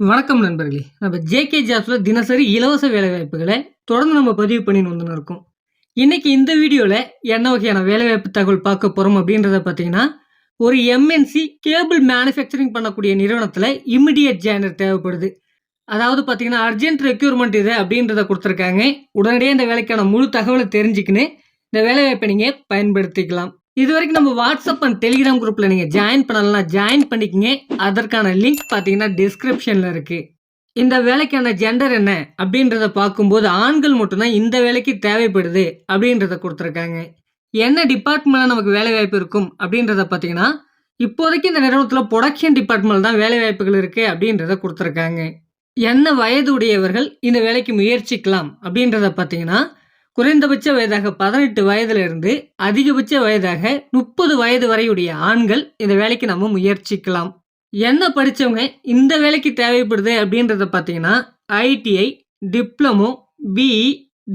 வணக்கம் நண்பர்களே. நம்ம ஜேகே ஜாப்ஸில் தினசரி இலவச வேலைவாய்ப்புகளை தொடர்ந்து நம்ம பதிவு பண்ணின்னு வந்துன்னு இருக்கோம். இன்றைக்கி இந்த வீடியோவில் என்ன வகையான வேலைவாய்ப்பு தகவல் பார்க்க போகிறோம் அப்படின்றத பார்த்தீங்கன்னா ஒரு எம்என்சி கேபிள் மேனுஃபேக்சரிங் பண்ணக்கூடிய நிறுவனத்தில் இமிடியட் ஜாயினர் தேவைப்படுது. அதாவது பார்த்தீங்கன்னா அர்ஜென்ட் ரெக்யூர்மெண்ட் இது அப்படின்றத கொடுத்துருக்காங்க. உடனடியாக இந்த வேலைக்கான முழு தகவலை தெரிஞ்சுக்கின்னு இந்த வேலைவாய்ப்பை நீங்கள் பயன்படுத்திக்கலாம். இது வரைக்கும் நம்ம வாட்ஸ்அப் அண்ட் டெலிகிராம் குரூப்பில் நீங்கள் ஜாயின் பண்ணலாம் ஜாயின் பண்ணிக்கங்க. அதற்கான லிங்க் பார்த்தீங்கன்னா டிஸ்கிரிப்ஷனில் இருக்குது இந்த வேலைக்கான ஜெண்டர் என்ன அப்படின்றத பார்க்கும்போது ஆண்கள் மட்டும்தான் இந்த வேலைக்கு தேவைப்படுது அப்படின்றத கொடுத்துருக்காங்க. என்ன டிபார்ட்மெண்ட்டில் நமக்கு வேலை வாய்ப்பு இருக்கும் அப்படின்றத பார்த்தீங்கன்னா இப்போதைக்கு இந்த நிறுவனத்தில் ப்ரொடக்ஷன் டிபார்ட்மெண்ட் தான் வேலை வாய்ப்புகள் இருக்குது அப்படின்றத கொடுத்துருக்காங்க. என்ன வயது உடையவர்கள் இந்த வேலைக்கு முயற்சிக்கலாம் அப்படின்றத பார்த்தீங்கன்னா குறைந்தபட்ச வயதாக பதினெட்டு வயதிலிருந்து அதிகபட்ச வயதாக முப்பது வயது வரையுடைய ஆண்கள் இந்த வேலைக்கு நம்ம முயற்சிக்கலாம். என்ன படித்தவங்க இந்த வேலைக்கு தேவைப்படுது அப்படின்றத பார்த்தீங்கன்னா ஐடிஐ டிப்ளமோ பிஇ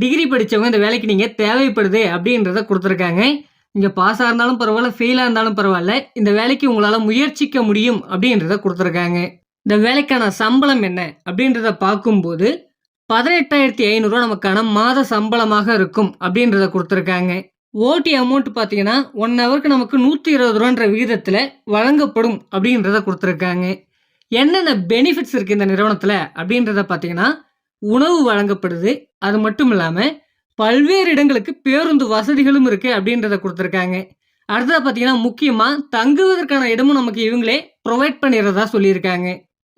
டிகிரி படித்தவங்க இந்த வேலைக்கு நீங்கள் தேவைப்படுது அப்படின்றத கொடுத்துருக்காங்க. நீங்கள் பாஸாக இருந்தாலும் பரவாயில்ல ஃபெயிலாக இருந்தாலும் பரவாயில்ல இந்த வேலைக்கு உங்களால் முயற்சிக்க முடியும் அப்படின்றத கொடுத்துருக்காங்க. இந்த வேலைக்கான சம்பளம் என்ன அப்படின்றத பார்க்கும்போது பதினெட்டாயிரத்தி ஐநூறுரூவா நமக்கான மாத சம்பளமாக இருக்கும் அப்படின்றத கொடுத்துருக்காங்க. ஓடி அமௌண்ட் பார்த்தீங்கன்னா ஒன் ஹவருக்கு நமக்கு நூற்றி இருபது ரூபான்ற விகிதத்தில் வழங்கப்படும் அப்படின்றத கொடுத்துருக்காங்க. என்னென்ன பெனிஃபிட்ஸ் இருக்குது இந்த நிறுவனத்தில் அப்படின்றத பார்த்தீங்கன்னா உணவு வழங்கப்படுது. அது மட்டும் இல்லாமல் பல்வேறு இடங்களுக்கு பேருந்து வசதிகளும் இருக்குது அப்படின்றத கொடுத்துருக்காங்க. அடுத்ததாக பார்த்தீங்கன்னா முக்கியமாக தங்குவதற்கான இடமும் நமக்கு இவங்களே ப்ரொவைட் பண்ணிடுறதா சொல்லியிருக்காங்க.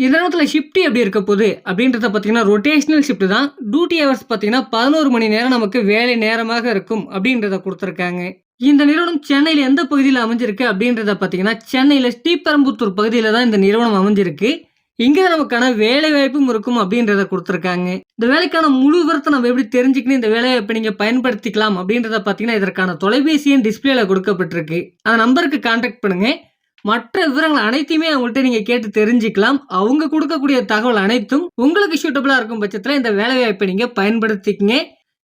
இந்த நேரத்தில் ஷிஃப்ட் எப்படி இருக்க போகுது? அப்படின்றத பார்த்தீங்கன்னா ரொட்டேஷனல் ஷிஃப்ட் தான். டியூட்டி ஹவர்ஸ் பார்த்தீங்கன்னா பதினோரு மணி நேரம் நமக்கு வேலை நேரமாக இருக்கும் அப்படின்றத கொடுத்துருக்காங்க. இந்த நிறுவனம் சென்னையில் எந்த பகுதியில் அமைஞ்சிருக்கு அப்படின்றத பார்த்தீங்கன்னா சென்னையில் ஸ்ரீபெரும்புத்தூர் பகுதியில் தான் இந்த நிறுவனம் அமைஞ்சிருக்கு. இங்கே நமக்கான வேலை வாய்ப்பும் இருக்கும் அப்படின்றத கொடுத்துருக்காங்க. இந்த வேலைக்கான முழு விவரத்தை நம்ம எப்படி தெரிஞ்சுக்கணும் இந்த வேலை வாய்ப்பை நீங்கள் பயன்படுத்திக்கலாம் அப்படின்றத பார்த்தீங்கன்னா இதற்கான தொலைபேசியும் டிஸ்பிளேல கொடுக்கப்பட்டிருக்கு. அந்த நம்பருக்கு கான்டாக்ட் பண்ணுங்கள் மற்ற விவரங்கள் அனைத்தையுமே அவங்கள்ட்ட நீங்க கேட்டு தெரிஞ்சுக்கலாம். அவங்க கொடுக்கக்கூடிய தகவல் அனைத்தும் உங்களுக்கு சூட்டபிளா இருக்கும் பட்சத்தில் இந்த வேலை வாய்ப்பை நீங்க பயன்படுத்திக்கங்க.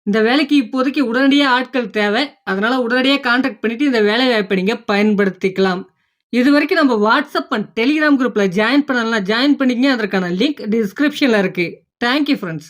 இந்த வேலைக்கு இப்போதைக்கு உடனடியாக ஆட்கள் தேவை. அதனால உடனடியாக கான்டாக்ட் பண்ணிட்டு இந்த வேலை வாய்ப்பை நீங்க பயன்படுத்திக்கலாம். இது வரைக்கும் நம்ம வாட்ஸ்அப் அண்ட் டெலிகிராம் குரூப்ல ஜாயின் பண்ணலாம் ஜாயின் பண்ணிக்கங்க. அதற்கான லிங்க் டிஸ்கிரிப்ஷன்ல இருக்கு. Thank you friends